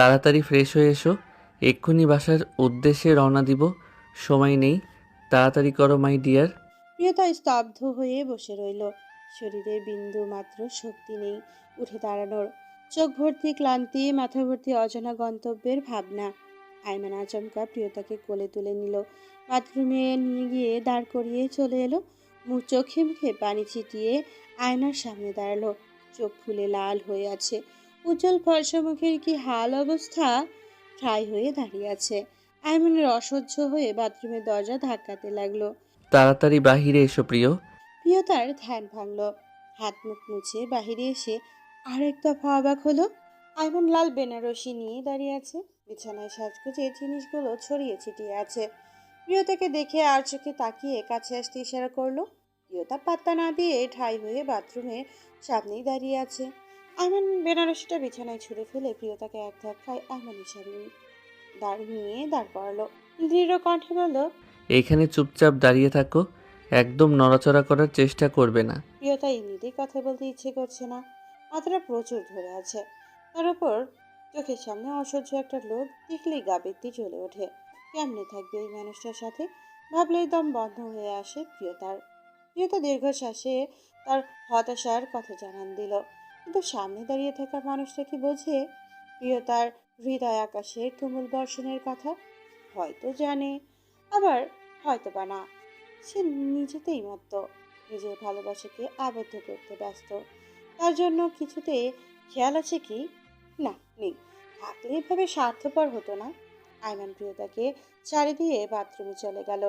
তাড়াতাড়ি ফ্রেশ হয়ে এসো। এক্ষুনি বাসার উদ্দেশ্যে রওনা দিব। সময় নেই। তাড়াতাড়ি করো মাই ডিয়ার প্রিয়তা স্তব্ধ হয়ে বসে রইল। শরীরে বিন্দু মাত্র শক্তি নেই উঠে দাঁড়ানোর। চোখ ভর্তি ক্লান্তি মাথা ভর্তি অজানা গন্তব্যের ভাবনা। আইমান আচমকা প্রিয়তাকে কোলে তুলে নিল। বাথরুমে নিয়ে গিয়ে দাঁড় করিয়ে চলে এলো। মুখ চোখে মুখে পানি ছিটিয়ে আয়নার সামনে দাঁড়াল। চোখ ফুলে লাল হয়ে আছে। উজ্জ্বল ফর্সা মুখের কি হাল অবস্থা? ঠাই হয়ে দাঁড়িয়ে আছে। আইমানের অসহ্য হয়ে বাথরুমের দরজা ধাক্কাতে লাগল। তাড়াতাড়ি বাহিরে এসো প্রিয়। প্রিয়তার ধ্যান ভাঙল। হাত মুখ মুছে বাহিরে এসে আরেক দফা অবাক হলো। আইমন লাল বেনারসি নিয়ে দাঁড়িয়ে আছে। বিছানায় সাজগুজে জিনিসগুলো ছড়িয়ে ছিটিয়ে আছে। প্রিয়তাকে দেখে আর চোখে তাকিয়ে কাছে আসতে ইশারা করল। প্রিয়তা পাত্তা না দিয়ে ঠাই হয়ে বাথরুমের সামনেই দাঁড়িয়ে আছে। আইমান বেনারসিটা বিছানায় ছুঁড়ে ফেলে প্রিয়তাকে এক ধাক্কায় আইমানের সামনে দাঁড়িয়ে দাঁড় করালো। দৃঢ় কণ্ঠে বলল এখানে চুপচাপ দাঁড়িয়ে থাকো একদম নড়াচড়া করার চেষ্টা করবে না। প্রিয়তা এমনিতেই কথা বলতে ইচ্ছে করছে না মাথাটা প্রচুর ধরে আছে। তার উপর চোখের সামনে অসহ্য একটা লোক দেখলেই গা ব্যক্তি চলে ওঠে। কেমনে থাকবে এই মানুষটার সাথে? ভাবলেই দম বন্ধ হয়ে আসে প্রিয়তার। প্রিয়তা দীর্ঘশ্বাসে তার হতাশার কথা জানান দিল। কিন্তু সামনে দাঁড়িয়ে থাকা মানুষটা কি বোঝে? প্রিয়তার হৃদয় আকাশের তুমুল বর্ষণের কথা হয়তো জানে, আবার হয়তো বা না। সে নিজেতেই মত্ত, নিজের ভালোবাসাকে আবদ্ধ করতে ব্যস্ত। তার জন্য কিছুতে খেয়াল আছে কি? না, নেই। থাকলে এভাবে স্বার্থপর হতো না। আইমান প্রিয়তাকে শাড়ি দিয়ে বাথরুমে চলে গেল।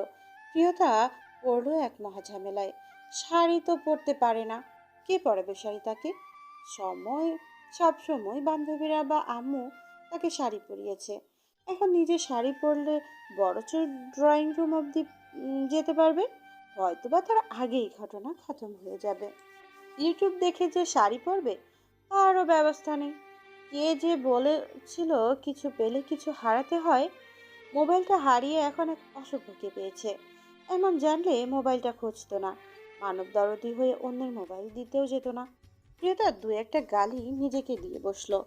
প্রিয়তা পড়ল এক মহাঝামেলায় শাড়ি তো পরতে পারে না। কে পরাবে শাড়ি তাকে? সময়, সব সময় বান্ধবীরা বা আম্মু তাকে শাড়ি পরিয়েছে। এখন নিজে শাড়ি পরলে বড়চোর ড্রয়িং রুম অবধি যেতে পারবে? হয়তোবা তার আগেই ঘটনা খতম হয়ে যাবে। ইউটিউব দেখে যে শাড়ি পরবে তারও ব্যবস্থা নেই। কে যে বলেছিল কিছু পেলে কিছু হারাতে হয়, মোবাইলটা হারিয়ে এখন এক অসভ্যকে পেয়েছে। এমন জানলে মোবাইলটা খুঁজতো না। মানব দরদি হয়ে অন্যের মোবাইল দিতেও যেত না। প্রিয়তা দু একটা গালি নিজেকে দিয়ে বসল।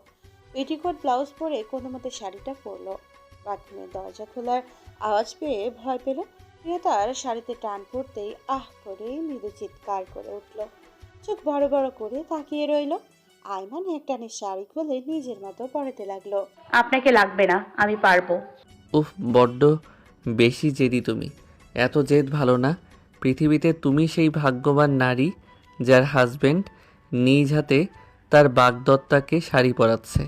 পেটিকোট ব্লাউজ পরে কোনো মতে শাড়িটা পরলো। বাথরুমের দরজা খোলার আওয়াজ পেয়ে ভয় পেল। প্রিয়তার শাড়িতে টান পড়তেই আহ করে মৃদু চিৎকার করে উঠল। চোখ বড় বড় করে তাকিয়ে রইল। আইমান একটানে শাড়ি খুলে নিজের মতো পরাতে লাগল। আপনাকে লাগবে না আমি পারব। উফ বড্ড বেশি জেদি তুমি। এত জেদ ভালো না। পৃথিবীতে তুমি সেই ভাগ্যবান নারী যার হাজবেন্ড নিজ হাতে তার বাগদত্তাকে শাড়ি পরাচ্ছে।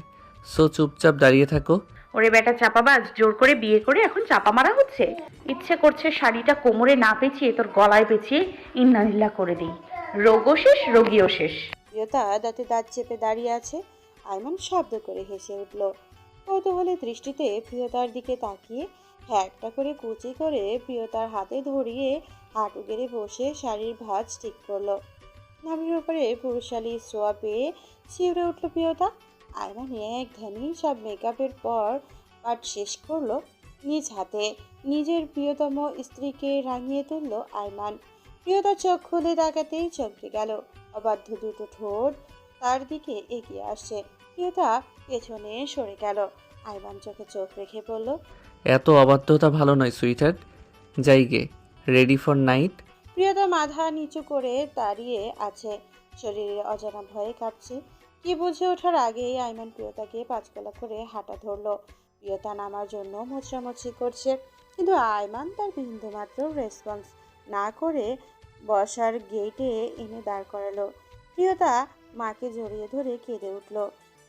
সো চুপচাপ দাঁড়িয়ে থাকো। ওরে বেটা চাপাবাজ জোর করে বিয়ে করে এখন চাপা মারা হচ্ছে? ইচ্ছে করছে শাড়িটা কোমরে না পেঁচিয়ে তোর গলায় পেঁচিয়ে ইন্নানিল্লা করে দিই। রোগও শেষ রোগীও শেষ। প্রিয়তা দাঁতে দাঁত চেপে দাঁড়িয়ে আছে। আইমান শব্দ করে হেসে উঠল। কৌতূহলী দৃষ্টিতে প্রিয়তার দিকে তাকিয়ে হ্যাঁ একটা করে কুচি করে প্রিয়তার হাতে ধরিয়ে হাঁটু গেড়ে বসে শাড়ির ভাঁজ ঠিক করল। নামের উপরে পুরুষালী সোয়া পেয়ে শিউরে উঠল প্রিয়তা। আইমান এক ধ্যানি সব মেকআপের পর পাঠ শেষ করল নিজ হাতে। নিজের প্রিয়তম স্ত্রীকে রাঙিয়ে তুলল আয়মান। প্রিয়তা চোখ খুলে তাকাতেই চমকে গেল। অবাধ্য দুটো ঠোঁট তার দিকে এগিয়ে আসছে। প্রিয়তা পেছনে সরে গেল। আইমান চোখে চোখ রেখে বলল, এত অবাধ্যতা ভালো নয় সুইটার যাই get ready for night Priyota মাথা নিচু করে দাঁড়িয়ে আছে। শরীরে অজানা ভয়ে কাঁপছে। কি বুঝে ওঠার আগেই আইমান প্রিয়তাকে পাঁচকলা করে হাঁটা ধরলো। প্রিয়তা নামার জন্য মোচড়ামুচি করছে, কিন্তু আইমান তার বিন্দুমাত্র রেসপন্স না করে বসার গেটে এনে দাঁড় করালো। প্রিয়তা মাকে জড়িয়ে ধরে কেঁদে উঠল।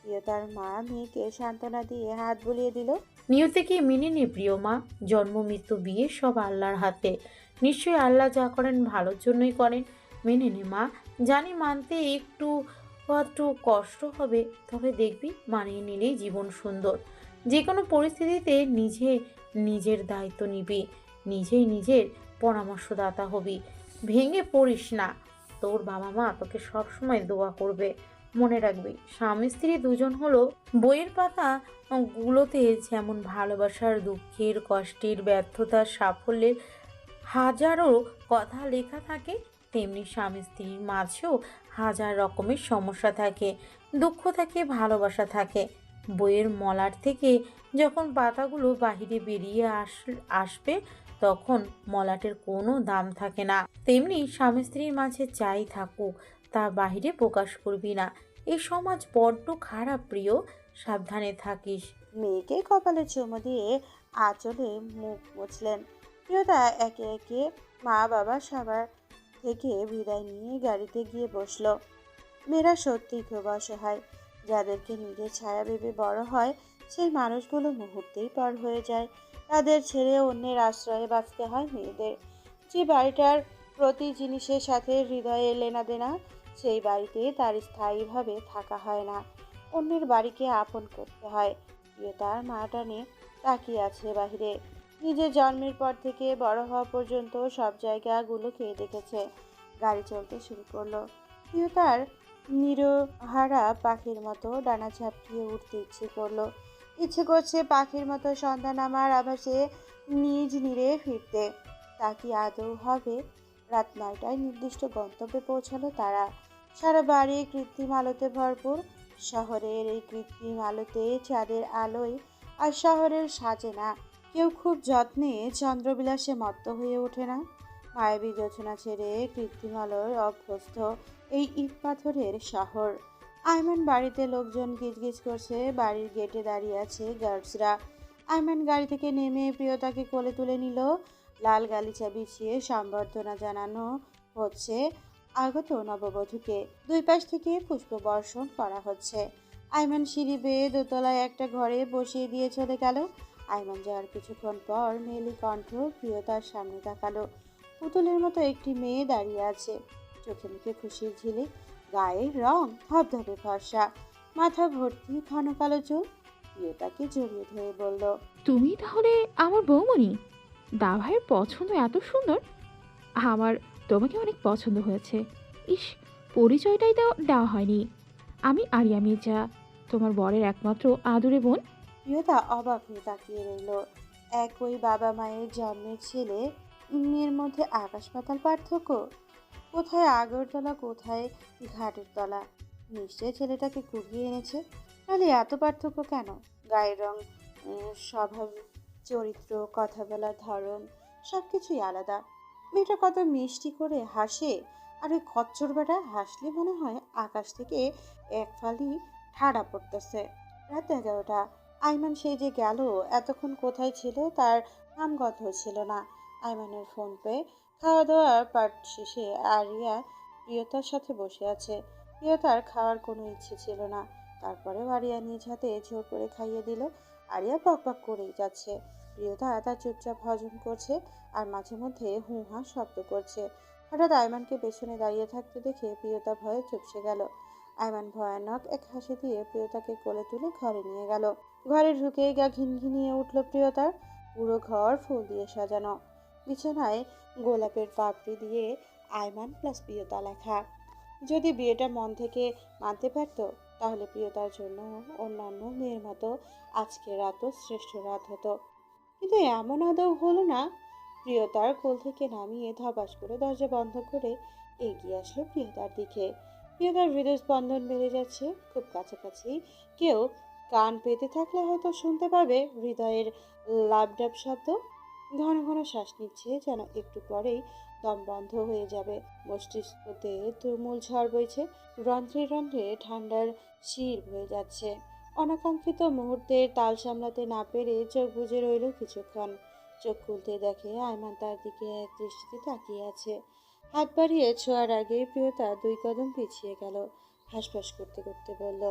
প্রিয়তার মা মেয়েকে সান্ত্বনা দিয়ে হাত বুলিয়ে দিল নিয়তিকে মেনে নে প্রিয় মা জন্ম, মৃত্যু, বিয়ে সব আল্লাহর হাতে। নিশ্চয়ই আল্লাহ যা করেন ভালোর জন্যই করেন। মেনে নে, মা। জানি মানতে একটু একটু কষ্ট হবে, তবে দেখবি মানিয়ে নিলেই জীবন সুন্দর। যে কোনো পরিস্থিতিতে নিজে নিজের দায়িত্ব নিবি, নিজেই নিজের পরামর্শদাতা হবি। ভেঙে পড়িস না। তোর বাবা মা তোকে সবসময় দোয়া করবে। মনে রাখবি, স্বামী স্ত্রী দুজন হলো বইয়ের পাতা গুলোতে যেমন ভালোবাসার, দুঃখের, কষ্টের, ব্যর্থতার, সাফল্যের হাজারো কথা লেখা থাকে, তেমনি স্বামী স্ত্রীর মাঝেও হাজার রকমের সমস্যা থাকে, দুঃখ থাকে, ভালোবাসা থাকে। বইয়ের মলার থেকে যখন পাতাগুলো বাহিরে বেরিয়ে আস, আসবে, তখন মলাটের কোনো দাম থাকে না। তেমনি স্বামী স্ত্রীর মাঝে যাই থাকুক, তা বাহিরে প্রকাশ করবি না। এই সমাজ বড্ড খারাপ প্রিয়, সাবধানে থাকিস। মেয়েকে কপালে চুমো দিয়ে আঁচলে মুখ মুছলেন। প্রিয়তা একে একে মা বাবা সবার থেকে বিদায় নিয়ে গাড়িতে গিয়ে বসল। মেয়েরা সত্যিই খুব অসহায়। যাদেরকে নিজের ছায়া ভেবে বড় হয়, সেই মানুষগুলো মুহূর্তেই পার হয়ে যায়। তাদের ছেড়ে অন্যের আশ্রয়ে বাঁচতে হয় মেয়েদের। যে বাড়িটার প্রতি জিনিসের সাথে হৃদয়ে লেনাদেনা সেই বাড়িতে তার স্থায়ীভাবে থাকা হয় না। অন্যের বাড়িকে আপন করতে হয়। প্রিয়তার মাটা নিয়ে তাকিয়ে আছে বাহিরে। নিজের জন্মের পর থেকে বড় হওয়া পর্যন্ত সব জায়গাগুলো খেয়ে দেখেছে। গাড়ি চলতে শুরু করল। প্রিয়তার নিরহারা পাখির মতো ডানা ঝাপটিয়ে উঠতে ইচ্ছে করল। ইচ্ছে করছে পাখির মতো সন্ধান আমার আভাসে নিজ নিরে ফিরতে। তা কি আদৌ হবে? রাত নয়টায় নির্দিষ্ট গন্তব্যে পৌঁছালো তারা। সারা বাড়ি কৃত্রিম আলোতে ভরপুর। শহরের এই কৃত্রিম আলোতে চাঁদের আলোয় আর শহরের সাজে না। কেউ খুব যত্নে চন্দ্রবিলাসে মত্ত হয়ে ওঠে না। মায়াবী যোচনা ছেড়ে কৃত্রিম অভ্যস্ত এই ইট পাথরের শহর। আইমান বাড়িতে লোকজন গিজগিজ করছে, বাড়ির গেটে দাঁড়িয়ে আছে গার্ডসরা। আইমান গাড়ি থেকে নেমে প্রিয়তাকে কোলে তুলে নিল। লাল গালিচা বিছিয়ে সম্বর্ধনা জানানো হচ্ছে আগত নববধূকে। দুই পাশ থেকে পুষ্প বর্ষণ করা হচ্ছে। আইমান সিঁড়ি বেয়ে দোতলায় একটা ঘরে বসিয়ে দিয়ে চলে গেল। আইমান যাওয়ার কিছুক্ষণ পর মেলি কণ্ঠ প্রিয়তার সামনে তাকালো। পুতুলের মতো একটি মেয়ে দাঁড়িয়ে আছে। চোখে মুখে খুশির ঝিলে, গায়ের রং ধবধবে ফর্সা। মাথা ভর্তি ঘন কালো চুল। প্রিয়তাকে জড়িয়ে ধরে বলল, তুমি তাহলে আমার বৌমণি? দাভাইয়ের পছন্দ এত সুন্দর। আমার, তোমাকে অনেক পছন্দ হয়েছে। ইস, পরিচয়টাই দেওয়া দেওয়া হয়নি। আমি আরিয়া মির্জা, তোমার বরের একমাত্র আদুরে বোন। প্রিয়তা অবাক হয়ে তাকিয়ে রইল। একই বাবা মায়ের জন্মের ছেলে মেয়ের মধ্যে আকাশ পাতাল পার্থক্য? কোথায় আগরতলা, কোথায় ঘাটের তলা? নিশ্চয় ছেলেটাকে কুড়িয়ে এনেছে। তাহলে এত পার্থক্য কেন? গায়ের রং স্বভাব, চরিত্র, কথা বলার ধরন সব কিছুই আলাদা। মেয়েটা কত মিষ্টি করে হাসে, আর ওই খচ্চর বেটা হাসলে মনে হয় আকাশ থেকে এক ফালি ঠাড়া পড়তেছে। রাত এগারোটা। আইমান সেই যে গেল, এতক্ষণ কোথায় ছিল তার নামগন্ধ ছিল না। আইমানের ফোন পে খাওয়া দাওয়ার পার্ট শেষে আরিয়া প্রিয়তার সাথে বসে আছে। প্রিয়তার খাওয়ার কোনো ইচ্ছে ছিল না। তারপরেও আরিয়া নিজ হাতে জোর করে খাইয়ে দিল। আরিয়া পক পক করেই যাচ্ছে। প্রিয়তা তার চুপচাপ হজম করছে আর মাঝে মধ্যে হু হা শব্দ করছে। হঠাৎ আইমানকে পেছনে দাঁড়িয়ে থাকতে দেখে প্রিয়তা ভয়ে চুপসে গেল। আইমান ভয়ানক এক হাসি দিয়ে প্রিয়তাকে কোলে তুলে ঘরে নিয়ে গেল। ঘরে ঢুকে গা ঘিনঘিনিয়ে উঠল প্রিয়তার পুরো ঘর ফুল দিয়ে সাজানো। বিছানায় গোলাপের পাপড়ি দিয়ে আয়মান প্লাস প্রিয়তা লেখা। যদি বিয়েটা মন থেকে মানতে পারতো, তাহলে প্রিয়তার জন্য অন্যান্য মেয়ের মতো আজকের রাতও শ্রেষ্ঠ রাত হতো। কিন্তু এমন আদৌ হলো না। প্রিয়তার কোল থেকে নামিয়ে ধপাস করে দরজা বন্ধ করে এগিয়ে আসলো প্রিয়তার দিকে। প্রিয়তার হৃদস্পন্দন বেড়ে যাচ্ছে। খুব কাছাকাছি কেউ কান পেতে থাকলে হয়তো শুনতে পাবে হৃদয়ের লাভডাব শব্দ। ঘন ঘন শ্বাস নিচ্ছে যেন একটু পরেই দম বন্ধ হয়ে যাবে। মস্তিষ্কতে তুমুল ঝড় বইছে। রন্ধ্রে রন্ধ্রে ঠান্ডার শির বয়ে যাচ্ছে। অনাকাঙ্ক্ষিত মুহূর্তের তাল সামলাতে না পেরে চোখ বুজে রইল কিছুক্ষণ। চোখ খুলতে দেখে আয়মান তার দিকে এক দৃষ্টিতে তাকিয়ে আছে। হাত বাড়িয়ে ছোঁয়ার আগে প্রিয়তা দুই কদম পিছিয়ে গেল। হাসফাস করতে করতে বলল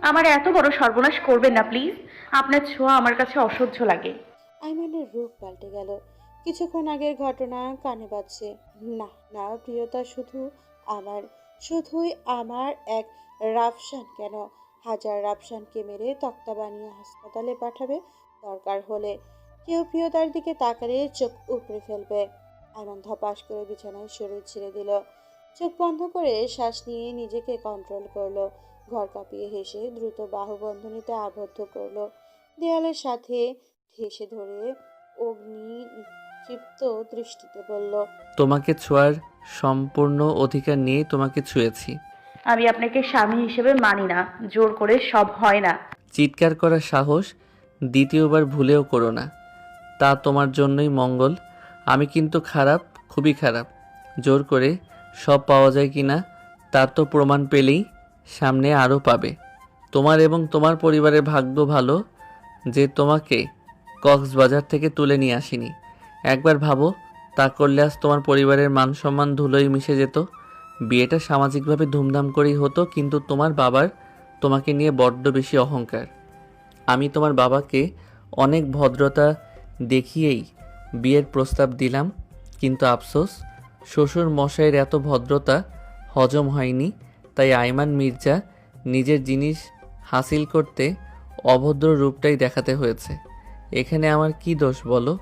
আমার এত বড় সর্বনাশ করবেন না প্লিজ আপনার ছোঁয়া আমার কাছে অসহ্য লাগে। আইমানের রূপ পাল্টে গেল। কিছুক্ষণ আগের ঘটনা কানে বাজছে। না না প্রিয়তা শুধু আমার শুধুই আমার এক রাফসান কেন? হাজার রাফসানকে মেরে তক্তা বানিয়ে হাসপাতালে পাঠাবে? দরকার হলে কেউ প্রিয়তার দিকে তাকালে চোখ উপড়ে ফেলবে। আইমান ধপাস করে বিছানায় শরীর ছেড়ে দিল। চোখ বন্ধ করে শ্বাস নিয়ে নিজেকে কন্ট্রোল করল। ঘর কাঁপিয়ে হেসে দ্রুত বাহুবন্ধনীতে আবদ্ধ করল। দেয়ালের সাথে ঠেসে ধরে অগ্নি ক্ষিপ্ত দৃষ্টিতে বলল তোমাকে ছোঁয়ার সম্পূর্ণ অধিকার নিয়ে তোমাকে ছুঁয়েছি। আমি আপনাকে স্বামী হিসেবে মানি না জোর করে সব হয় না। চিৎকার করার সাহস দ্বিতীয়বার ভুলেও করো না। তা তোমার জন্যই মঙ্গল। আমি কিন্তু খারাপ খুবই খারাপ। জোর করে সব পাওয়া যায় কি না, তার তো প্রমাণ পেলেই সামনে আরও পাবে। তোমার এবং তোমার পরিবারের ভাগ্য ভালো যে তোমাকে কক্সবাজার থেকে তুলে নিয়ে আসিনি। একবার ভাবো, তা করলে আজ তোমার পরিবারের মান সম্মান ধুলোয় মিশে যেত। বিয়েটা সামাজিকভাবে ধুমধাম করেই হতো, কিন্তু তোমার বাবার তোমাকে নিয়ে বড্ড বেশি অহংকার। আমি তোমার বাবাকে অনেক ভদ্রতা দেখিয়েই বিয়ের প্রস্তাব দিলাম, কিন্তু আফসোস শ্বশুর মশাইয়ের এত ভদ্রতা হজম হয়নি, তাই আইমান মির্জা নিজের জিনিস হাসিল করতে অভদ্র রূপটাই দেখাতে হয়েছে। এখানে আমার কি দোষ বলো?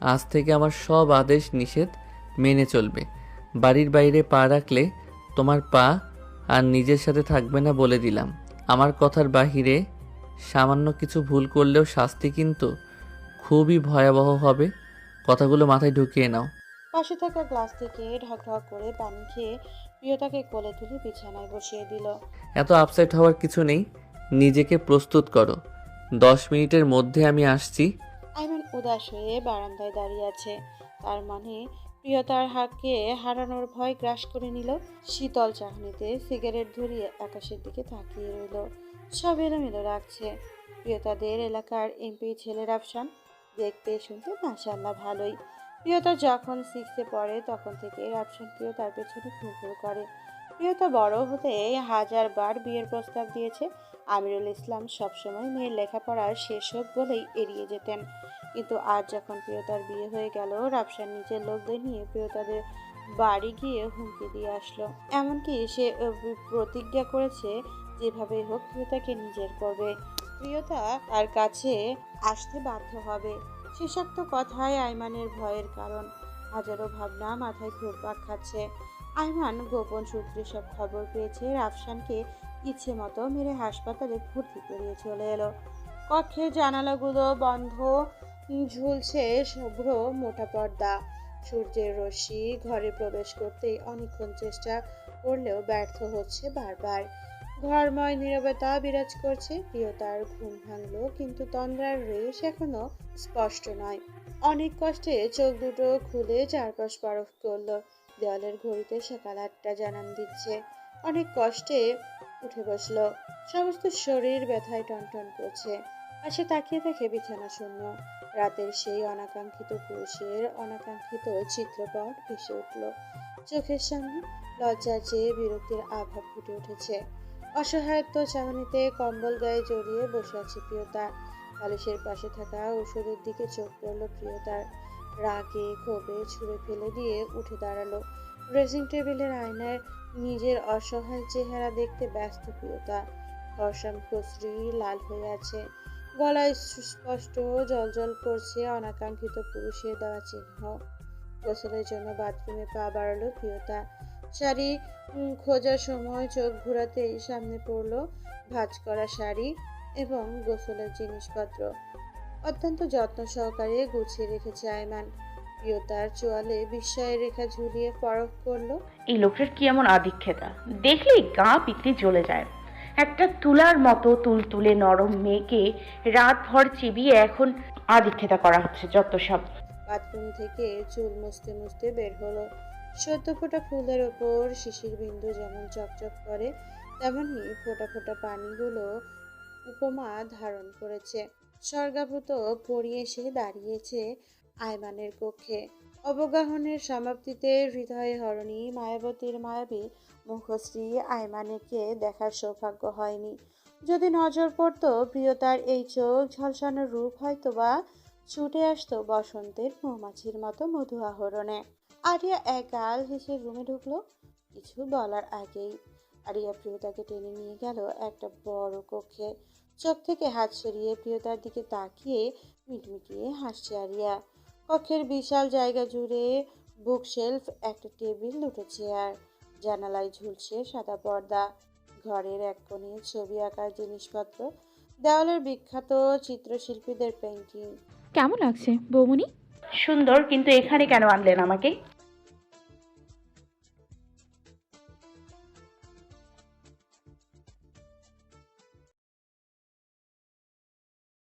আজ থেকে আমার সব আদেশ নিষেধ মেনে চলবে। বাড়ির বাইরে পা রাখলে তোমার পা আর নিজের সাথে থাকবে না বলে দিলাম। আমার কথার বাহিরে সামান্য কিছু ভুল করলেও শাস্তি কিন্তু খুবই ভয়াবহ হবে। কথাগুলো মাথায় ঢুকিয়ে নাও। পাশে থাকা গ্লাস থেকে ঢক ঢক করে পানি খেয়ে প্রিয়তাকে কোলে তুলে বিছানায় বসিয়ে দিল। এত আপসেট হওয়ার কিছু নেই নিজেকে প্রস্তুত করো। দশ মিনিটের মধ্যে আমি আসছি। আইমান উদাস হয়ে বারান্দায় দাঁড়িয়ে আছে। তার মানে প্রিয়তার হাতকে হারানোর ভয় গ্রাস করে নিল। শীতল চাহনিতে সিগারেট ধরিয়ে আকাশের দিকে তাকিয়ে রইল। সব এলোমেলো রাখছে প্রিয়তাদের এলাকার এমপি ছেলে রাফসান দেখতে শুনতে মাসাল্লাহ ভালোই। প্রিয়তা যখন সিক্সে পড়ে, তখন থেকে রাফসান প্রিয়তার পেছনে ঘুরঘুর করে। প্রিয়তা বড় হতে হাজার বার বিয়ের প্রস্তাব দিয়েছে। আমিরুল ইসলাম সবসময় মেয়ের লেখাপড়া শেষ হোক বলেই এড়িয়ে যেতেন। কিন্তু আজ যখন প্রিয়তার বিয়ে হয়ে গেল রাফসান নিজের লোকদের নিয়ে প্রিয়তাদের বাড়ি গিয়ে হুমকি দিয়ে আসলো। এমনকি সে প্রতিজ্ঞা করেছে যেভাবে হোক প্রিয়তাকে নিজের করবে। প্রিয়তা তার কাছে আসতে বাধ্য হবে। শেষাক্ত কথায় আইমানের ভয়ের কারণ। হাজারো ভাবনা মাথায় ঘুরপাক খাচ্ছে। আইমান গোপন সূত্রে সব খবর পেয়েছে, রাফসানকে ইচ্ছে মতো মেরে হাসপাতালে ভর্তি করিয়ে চলে এলো। কক্ষের জানালাগুলো বন্ধ, ঝুলছে শুভ্র মোটা পর্দা। সূর্যের রশ্মি ঘরে প্রবেশ করতেই অনেকক্ষণ চেষ্টা করলেও ব্যর্থ হচ্ছে বারবার। ঘরময় নীরবতা বিরাজ করছে প্রিয়তার ঘুম ভাঙলো, কিন্তু তন্দ্রার রেশ এখনও স্পষ্ট নয়। অনেক কষ্টে চোখ দুটো খুলে চারপাশ পরখ করল। দেওয়ালের ঘড়িতে সকাল আটটা জানান দিচ্ছে। অনেক কষ্টে উঠে বসল। সমস্ত শরীর ব্যথায় টনটন করছে। পাশে তাকিয়ে দেখে বিছানা শূন্য। রাতের সেই অনাকাঙ্ক্ষিত পুরুষের অনাকাঙ্ক্ষিত চিত্রপট ভেসে উঠল। চোখের সামনে লজ্জা চেয়ে বিরক্তির আভাব ফুটে উঠেছে। অসহায়ত্ব চাহনিতে কম্বল গায়ে জড়িয়ে বসে আছে প্রিয়তা। বালিশের পাশে থাকা ওষুধের দিকে চোখ পড়ল প্রিয়তার। রাগে ক্ষোভে ছুঁড়ে ফেলে দিয়ে উঠে দাঁড়াল। ড্রেসিং টেবিলের আয়নায় নিজের অসহায় চেহারা দেখতে ব্যস্ত প্রিয়তা। ফর্সাম কচরি লাল হয়ে আছে। গলায় সুস্পষ্ট জলজল করছে অনাকাঙ্ক্ষিত পুরুষের দেওয়া চিহ্ন। গোসলের জন্য বাথরুমে পা বাড়ালো প্রিয়তা। শাড়ি খোঁজার সময় চোখ ঘোরাতেই সামনে পড়ল ভাঁজ করা শাড়ি এবং গোসলের জিনিসপত্র। অত্যন্ত যত্ন সহকারে গুছিয়ে রেখেছে আয়মান। প্রিয়তার চোয়ালে বিস্ময়ের রেখা ঝুলিয়ে পরখ করল এই লোকটার কি এমন আদিক্ষেতা? দেখলেই গা পিকনি জ্বলে যায়। একটা তুলার মতো তুল তুলে নরম মেয়েকে রাতভর চিবিয়ে এখন আদিক্ষেতা করা হচ্ছে যত সব। বাথরুম থেকে চুল মুছতে মুছতে বের হলো। সদ্য ফোটা ফুলের ওপর শিশির বিন্দু যেমন চকচক করে, তেমনি ফোটা ফোটা পানিগুলো উপমা ধারণ করেছে। স্বর্গাভূত পড়ি এসে দাঁড়িয়েছে আয়মানের কক্ষে। অবগাহনের সমাপ্তিতে হৃদয়ে হরণী মায়াবতীর মায়াবী মুখশ্রী আয়মানেকে দেখার সৌভাগ্য হয়নি। যদি নজর পড়তো প্রিয়তার এই চোখ ঝলসানোর রূপ হয়তো বা ছুটে আসতো বসন্তের মৌমাছির মতো মধু আহরণে আরিয়া একাল হেসে রুমে ঢুকলো। কিছু বলার আগেই আরিয়া প্রিয়তাকে টেনে নিয়ে গেল একটা বড় কক্ষে। চোখ থেকে হাত সরিয়ে প্রিয়তার দিকে তাকিয়ে মিটমিটিয়ে হাসছে আরিয়া। কক্ষের বিশাল জায়গা জুড়ে বুকশেলফ একটা টেবিল দুটো চেয়ার জানালায় ঝুলছে সাদা পর্দা ঘরের এক কোণে ছবি আঁকার জিনিসপত্র দেওয়ালের বিখ্যাত চিত্রশিল্পীদের পেন্টিং কেমন লাগছে বৌমনি? সুন্দর কিন্তু এখানে কেন আনলেন আমাকে?